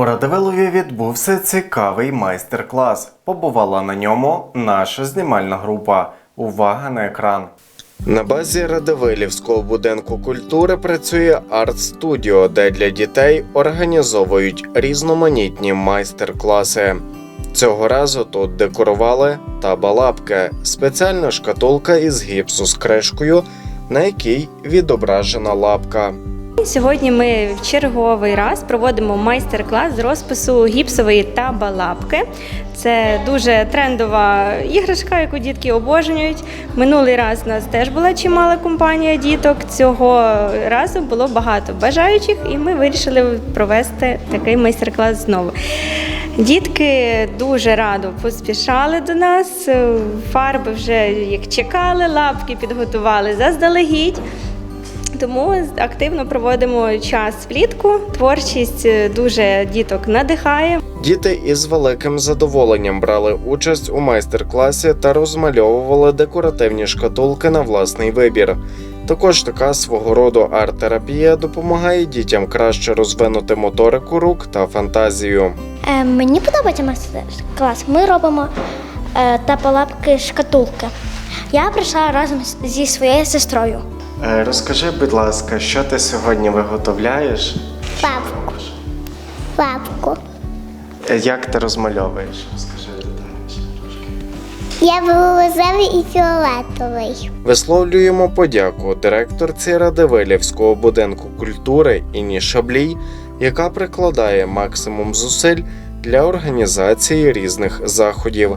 У Радивилові відбувся цікавий майстер-клас. Побувала на ньому наша знімальна група. Увага на екран. На базі Радивилівського будинку культури працює арт-студіо, де для дітей організовують різноманітні майстер-класи. Цього разу тут декорували табалапки, спеціальна шкатулка із гіпсу з кришкою, на якій відображена лапка. Сьогодні ми в черговий раз проводимо майстер-клас з розпису гіпсової табалапки. Це дуже трендова іграшка, яку дітки обожнюють. Минулий раз у нас теж була чимала компанія діток. Цього разу було багато бажаючих, і ми вирішили провести такий майстер-клас знову. Дітки дуже радо поспішали до нас. Фарби вже як чекали, лапки підготували заздалегідь. Тому активно проводимо час влітку. Творчість е, дуже діток надихає. Діти із великим задоволенням брали участь у майстер-класі та розмальовували декоративні шкатулки на власний вибір. Також така свого роду арт-терапія допомагає дітям краще розвинути моторику рук та фантазію. Е, мені подобається майстер-клас. Ми робимо е, тапалапки шкатулки. Я прийшла разом зі своєю сестрою. Е, Розкажи, будь ласка, що ти сьогодні виготовляєш? Папку. Папку. Е, Як ти розмальовуєш? Розкажи детальніше трошки. Я була і фіолетовий. Висловлюємо подяку директорці Радивилівського будинку культури Інні Шаблій, яка прикладає максимум зусиль для організації різних заходів.